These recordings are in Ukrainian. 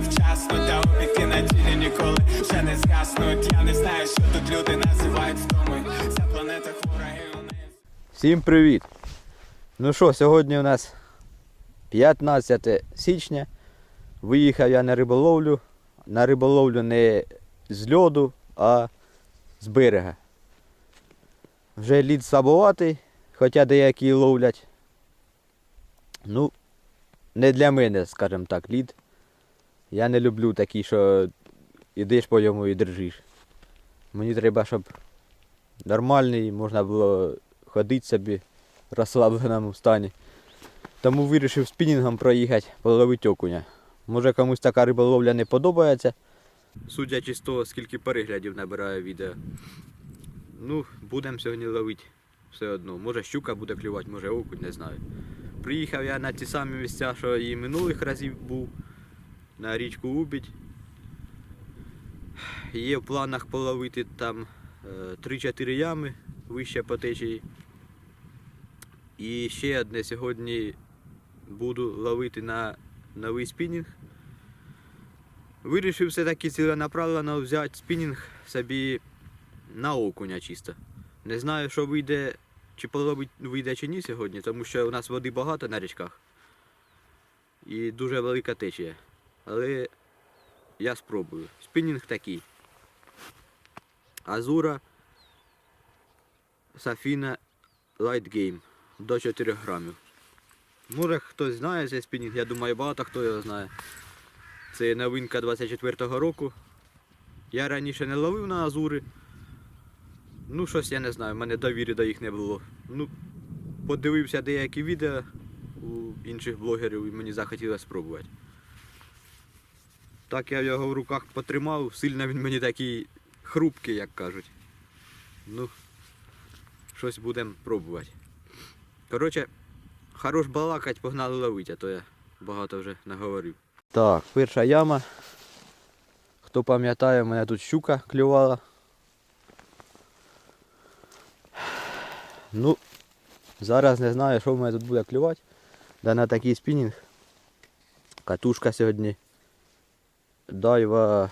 встигнути, вчасно Та опіки на ділі ніколи ще не згаснуть Я не знаю, що тут люди називають втомою Ця планета хвора і у неї Всім привіт! Ну що, сьогодні у нас 15 січня. Виїхав я на риболовлю. На риболовлю не з льоду, а з берега. Вже лід слабоватий, хоча деякі ловлять. Ну, не для мене, скажімо так, лід. Я не люблю такий, що ідеш по ньому і держиш. Мені треба, щоб нормальний, можна було ходити собі в розслабленому стані. Тому вирішив спінінгом проїхати, половити окуня. Може комусь така риболовля не подобається. Судячи з того, скільки переглядів набирає відео. Ну, будемо сьогодні ловити все одно. Може щука буде клювати, може окунь, не знаю. Приїхав я на ті самі місця, що і минулих разів був. На річку Убідь. Є в планах половити там е, 3-4 ями вище по течії. І ще одне сьогодні буду ловити на новий спінінг. Вирішив все-таки ціленаправленно взяти спінінг собі на окуня чисто. Не знаю, що вийде, чи половить вийде чи ні сьогодні, тому що у нас води багато на річках. І дуже велика течія. Але я спробую. Спінінг такий. Азура Сафіна Light Game до 4 грамів. Може хтось знає цей спінінг, я думаю багато хто його знає. Це новинка 24-го року. Я раніше не ловив на Азури. Ну щось я не знаю, в мене довіри до їх не було. Ну, подивився деякі відео у інших блогерів і мені захотілося спробувати. Так я його в руках потримав, сильно він мені такий хрупкий, як кажуть. Ну, щось будемо пробувати. Коротше, хорош балакать, погнали ловить, а то я багато вже наговорив. Так, перша яма. Хто пам'ятає, у мене тут щука клювала. Ну, зараз не знаю, що в мене тут буде клювати. Да на такий спінінг. Катушка сьогодні. Дайва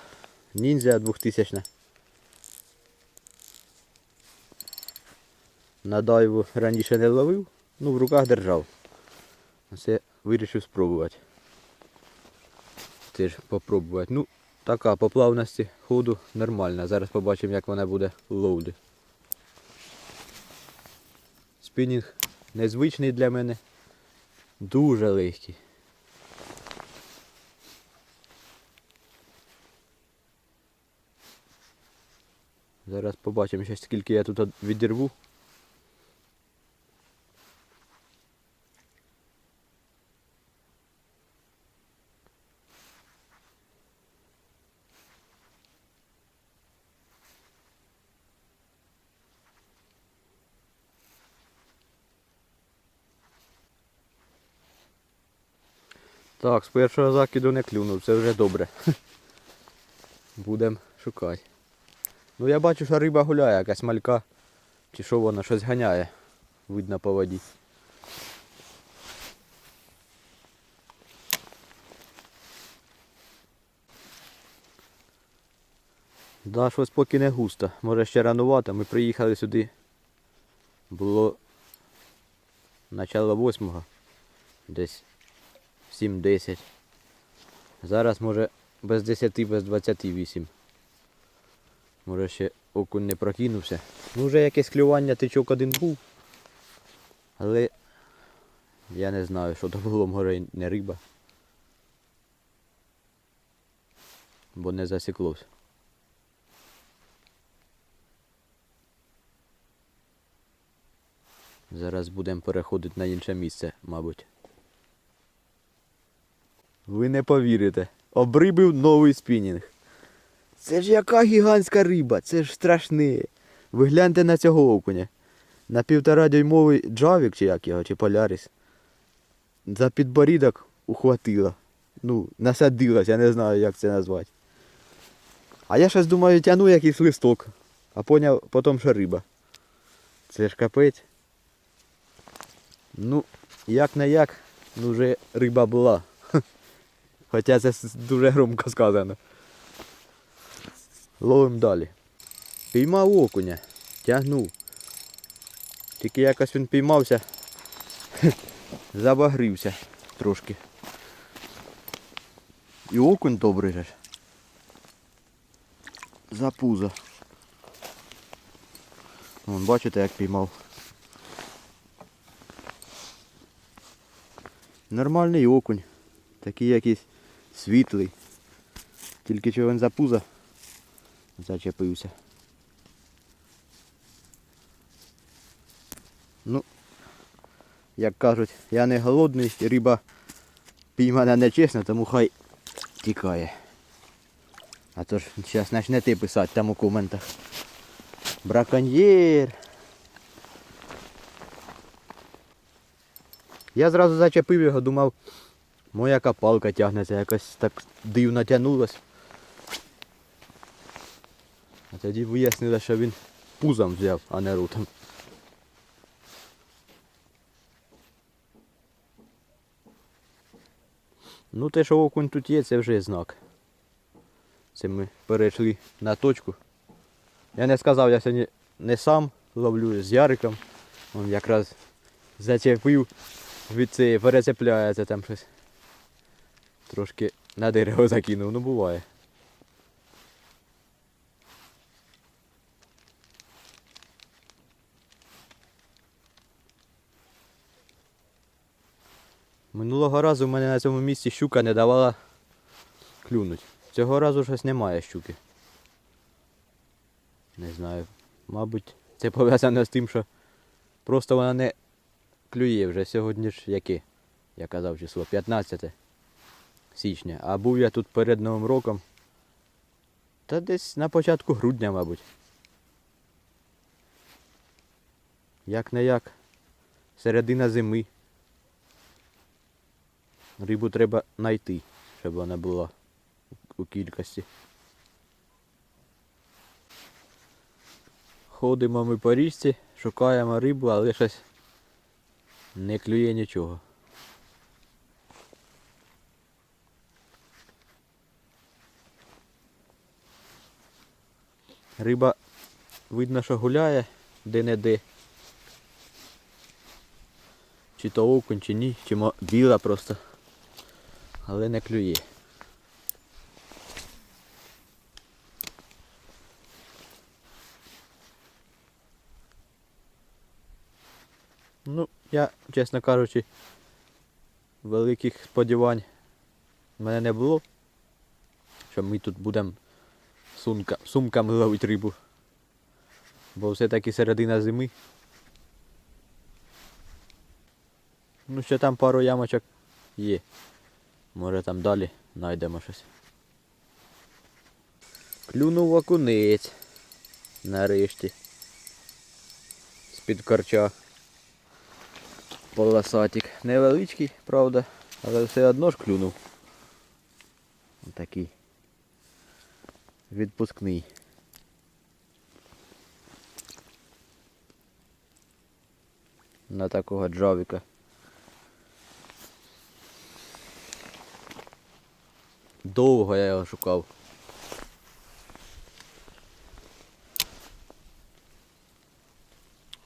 ніндзя 2000. На дайву раніше не ловив, ну в руках держав. Це вирішив спробувати. Теж попробувати. Ну, така по плавності ходу нормальна. Зараз побачимо, як вона буде ловлі. Спінінг незвичний для мене. Дуже легкий. Зараз побачимо ще скільки я тут відірву. Так, з першого закиду не клюнув, це вже добре. Будемо шукати. Ну я бачу, що риба гуляє, якась малька. Чи що вона щось ганяє. Видно по воді. Да, щось поки не густо. Може ще ранувато. Ми приїхали сюди. Було начало восьмого. Десь 7-10. Зараз може без 10, без 28. Може ще окунь не прокинувся. Ну вже якесь клювання тичок один був. Але я не знаю, що то було, може не риба. Бо не засіклося. Зараз будемо переходити на інше місце, мабуть. Ви не повірите. Обрибив новий спінінг. Це ж яка гігантська риба, це ж страшне. Ви гляньте на цього окуня. На півтора дюймовий джавік, чи як його, чи полярис. За підборідок ухватила. Ну, насадилась, я не знаю, як це назвати. А я щось думаю, тяну якийсь листок. А поняв потім, що риба. Це ж капець. Ну, як не як, Ну вже риба була. Хоча це дуже громко сказано. Ловим далі. Піймав окуня. Тягнув. Тільки якось він піймався. Забагрився трошки. І окунь добрий же. За пузо. Вон, бачите, як піймав. Нормальний окунь. Такий якийсь світлий. Тільки чого він за пузо зачепився. Ну, як кажуть, я не голодний, риба піймана нечесно, тому хай тікає. А то ж зараз почнете писати там у коментах. Браконьєр. Я зразу зачепив його, думав, моя капалка тягнеться, якось так дивно тягнулась. А тоді вияснили, що він пузом взяв, а не рутом. Ну те, що окунь тут є, це вже знак. Це ми перейшли на точку. Я не сказав, я сьогодні не сам ловлю з Яриком. Він якраз зачепив від цієї, перецепляється там щось. Трошки на дерево закинув, ну буває. Минулого разу в мене на цьому місці щука не давала клюнуть. Цього разу щось немає щуки. Не знаю. Мабуть, це пов'язано з тим, що просто вона не клює вже сьогодні ж яке? Я казав число 15 січня. А був я тут перед Новим роком. Та десь на початку грудня, мабуть. Як не як. Середина зими. Рибу треба знайти, щоб вона була у кількості. Ходимо ми по річці, шукаємо рибу, але щось не клює нічого. Риба видно, що гуляє де-не-де. Чи то окунь, чи ні, чи біла просто. Але не клює. Ну, я, чесно кажучи, великих сподівань в мене не було. Що ми тут будемо сумка, сумками ловити рибу. Бо все-таки середина зими. Ну ще там пару ямочок є. Може там далі знайдемо щось. Клюнув окунець. Нарешті. З-під корча. Полосатик. Невеличкий, правда, але все одно ж клюнув. Такий. Відпускний. На такого джавіка. Довго я його шукав.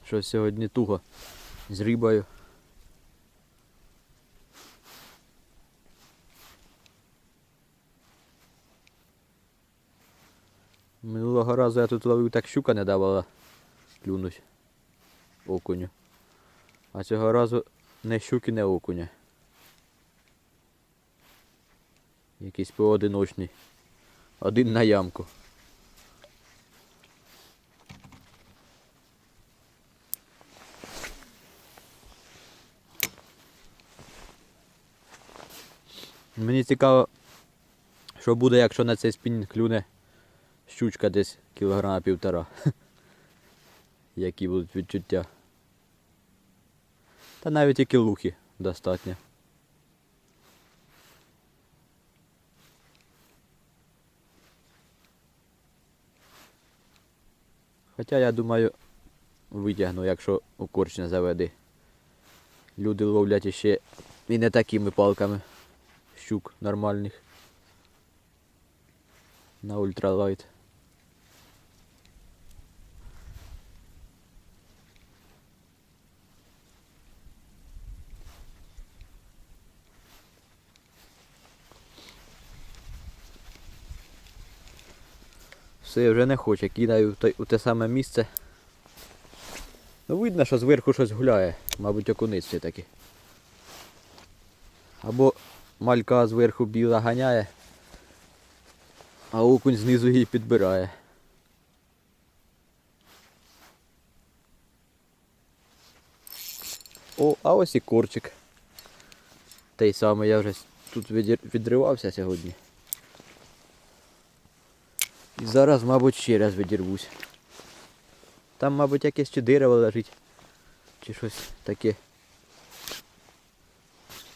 Щось сьогодні туго з рибою. Минулого разу я тут ловив так щука не давала клюнуть окуню. А цього разу не щуки, не окуня. Якийсь поодиночний. Один на ямку. Мені цікаво, що буде, якщо на цей спінінг клюне щучка десь кілограма півтора. Які будуть відчуття. Та навіть і кілухи достатньо. Хоча я думаю, витягну, якщо у корч не заведе. Люди ловлять іще І не такими палками щук нормальних. На ультралайт. Все, вже не хоче, кидаю у те саме місце. Ну видно, що зверху щось гуляє, мабуть, окунець все таки. Або малька зверху біла ганяє, а окунь знизу її підбирає. О, а ось і корчик. Той самий я вже тут відривався сьогодні. І зараз, мабуть, ще раз відірвусь. Там, мабуть, якесь чи дерево лежить. Чи щось таке.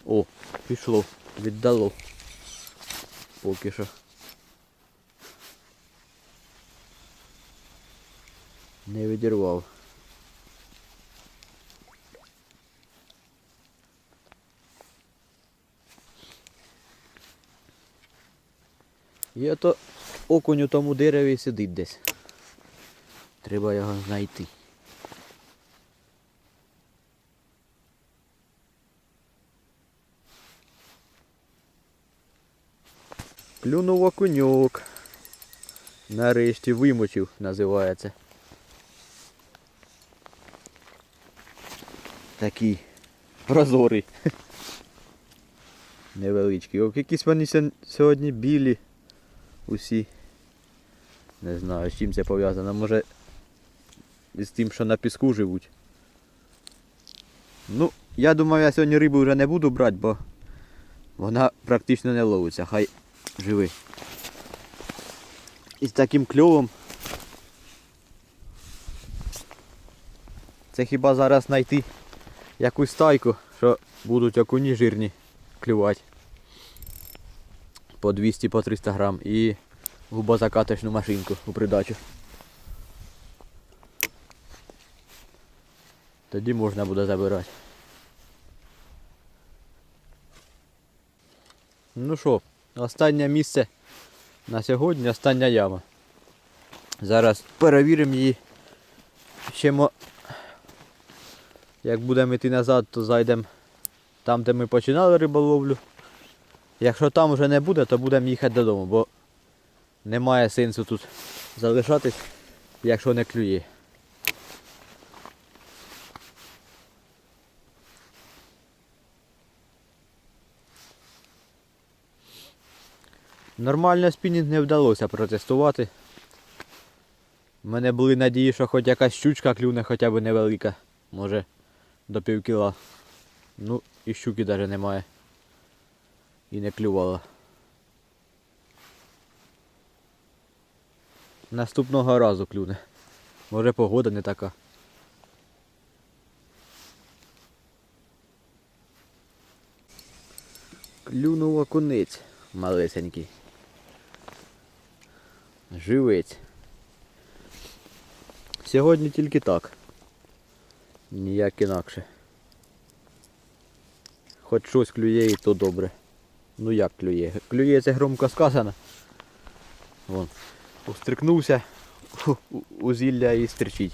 О, пішло, віддало. Поки що. Не відірвав. Є то окунь у тому дереві сидить десь. Треба його знайти. Клюнув окуньок. Нарешті вимочив, називається. Такий прозорий. Невеличкий. Ох, якісь вони сьогодні білі. Усі. Не знаю, з чим це пов'язано. Може з тим, що на піску живуть. Ну, я думаю, я сьогодні рибу вже не буду брати, бо вона практично не ловиться. Хай живи. І з таким кльовом. Це хіба зараз знайти якусь стайку, що будуть окуні жирні клювати. По 200 по 300 грам і губозакаточну машинку у придачу. Тоді можна буде забирати. Ну що, останнє місце на сьогодні, остання яма. Зараз перевіримо її. Ще мо... Як будемо йти назад, то зайдемо там, де ми починали риболовлю. Якщо там вже не буде, то будемо їхати додому, бо немає сенсу тут залишатись, якщо не клює. Нормально спінінг не вдалося протестувати. У мене були надії, що хоч якась щучка клюне хоча б невелика. Може до пів кіла. Ну і щуки навіть немає. І не клювала. Наступного разу клюне. Може погода не така. Клюнув окунець малесенький. Живець. Сьогодні тільки так. Ніяк інакше. Хоч щось клює і то добре. Ну як клює? Клює це громко сказано. Вон. Устрикнувся у- зілля і стерчить.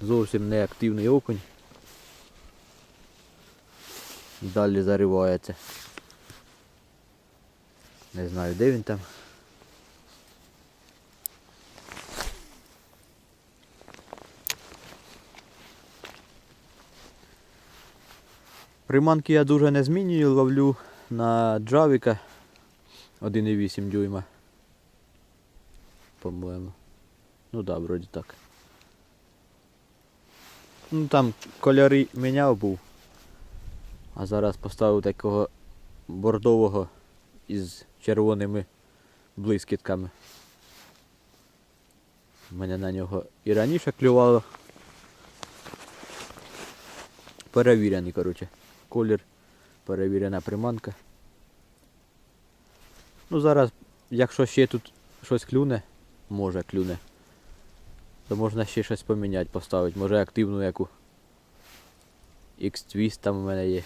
Зовсім неактивний окунь. Далі заривається. Не знаю де він там. Приманки я дуже не змінюю, ловлю на джавіка 1,8 дюйма. По-моєму. Ну да, вроді так. Ну там кольори міняв був. А зараз поставив такого бордового із червоними блискітками. У мене на нього і раніше клювало. Перевірений, коротше. Колір, перевірена приманка. Ну зараз, якщо ще тут щось клюне, може клюне, то можна ще щось поміняти, поставити, може активну яку. X-Twist там у мене є.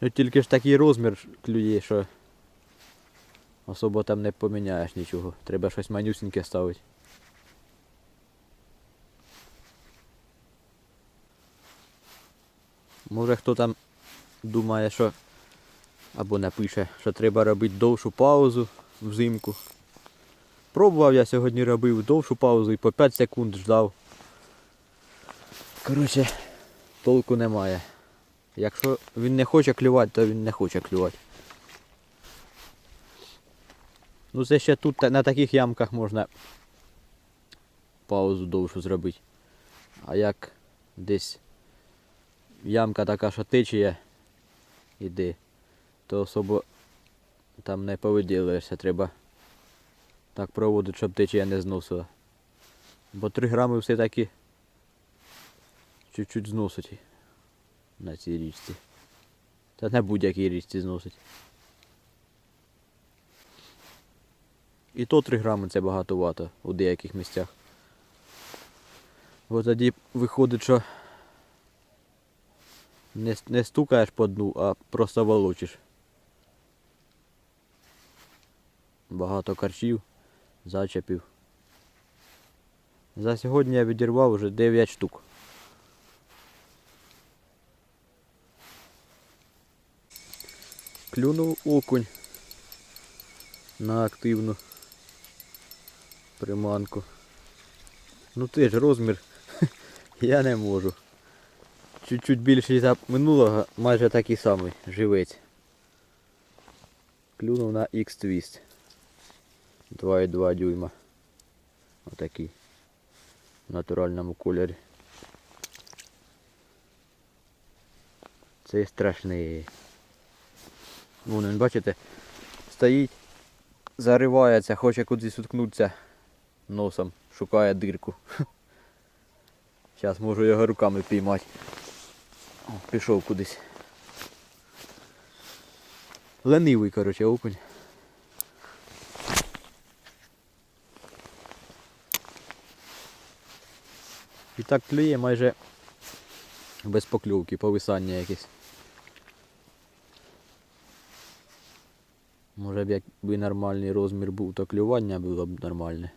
Ну тільки ж такий розмір клює, що особо там не поміняєш нічого. Треба щось манюсіньке ставити. Може хто там думає, що або напише, що треба робити довшу паузу взимку. Пробував я сьогодні робив довшу паузу і по 5 секунд ждав. Коротше, толку немає. Якщо він не хоче клювати, то він не хоче клювати. Ну це ще тут на таких ямках можна паузу довшу зробити. А як десь ямка така, що течія іде, то особо там не повиділишся, треба так проводити, щоб течія не зносила. Бо 3 грами все-таки чуть-чуть зносить на цій річці. Та на будь-якій річці зносить. І то 3 грами це багатовато у деяких місцях. Бо тоді виходить, що не, не стукаєш по дну, а просто волочиш. Багато карчів, зачепів. За сьогодні я відірвав вже 9 штук. Клюнув окунь на активну приманку. Ну теж розмір я не можу. Чуть-чуть більший за минулого, майже такий самий живець. Клюнув на X-Twist. 2,2 дюйма. Отакий. В натуральному кольорі. Це страшний. Вон він, бачите, стоїть, заривається, хоче кудись уткнутися носом, шукає дирку. Зараз можу його руками піймати. Пішов кудись. Ленивий, коротше, окунь. І так клює майже без поклювки, повисання якесь. Може б якби нормальний розмір був, то клювання було б нормальне.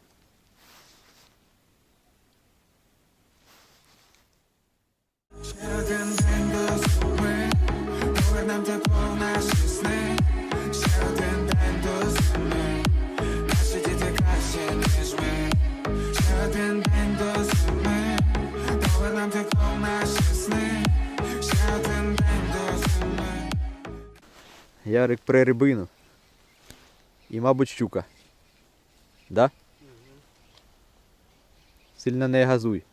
Ярик при рибину. І, мабуть, щука. Да? Сильно не газуй.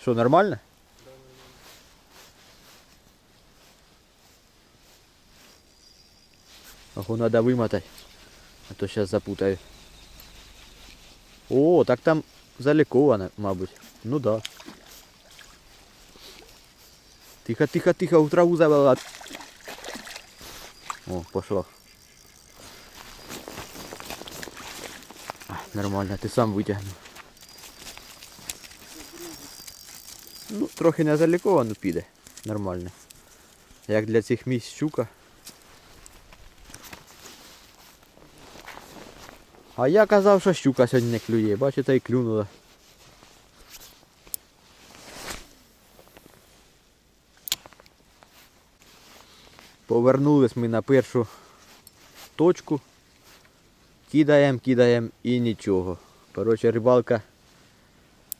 Що, нормально? Ого, надо вымотать. А то сейчас запутаю. О, так там заліковано, мабуть. Ну да. Тихо, тихо, тихо, у траву завела. О, пошло. А, Нормально, ти сам витягнув. Ну, трохи не заліковано піде. Нормально. Як для цих місць щука. А я казав, що щука сьогодні не клює. Бачите, і клюнула. Повернулись ми на першу точку. Кидаємо, кидаємо і нічого. Коротше, рибалка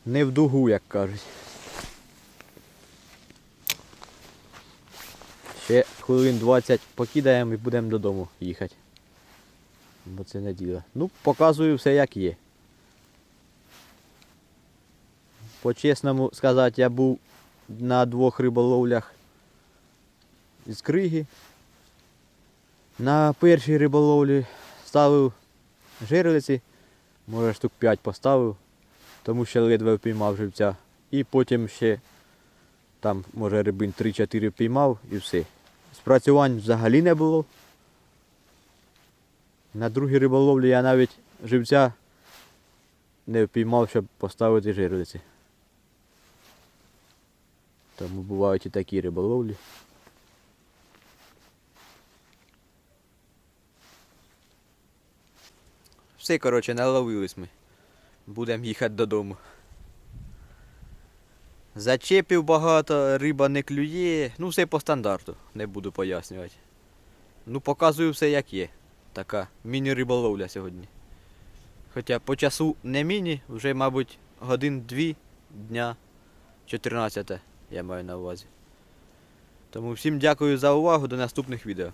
не в дугу, як кажуть. Ще хвилин 20 покидаємо і будемо додому їхати. Бо це не діло. Ну, показую все як є. По-чесному сказати, я був на двох риболовлях з криги. На першій риболовлі ставив жерлиці, може штук 5 поставив, тому що ледве впіймав живця. І потім ще там, може, рибин 3-4 піймав і все. Спрацювань взагалі не було. На другій риболовлі я навіть живця не впіймав, щоб поставити жирлиці. Тому бувають і такі риболовлі. Все, коротше, наловились ми. Будемо їхати додому. Зачепів багато, риба не клює. Ну, все по стандарту, не буду пояснювати. Ну, показую все як є. Така міні-риболовля сьогодні. Хоча по часу не міні, вже, мабуть, годин-дві дня 14 я маю на увазі. Тому всім дякую за увагу, до наступних відео.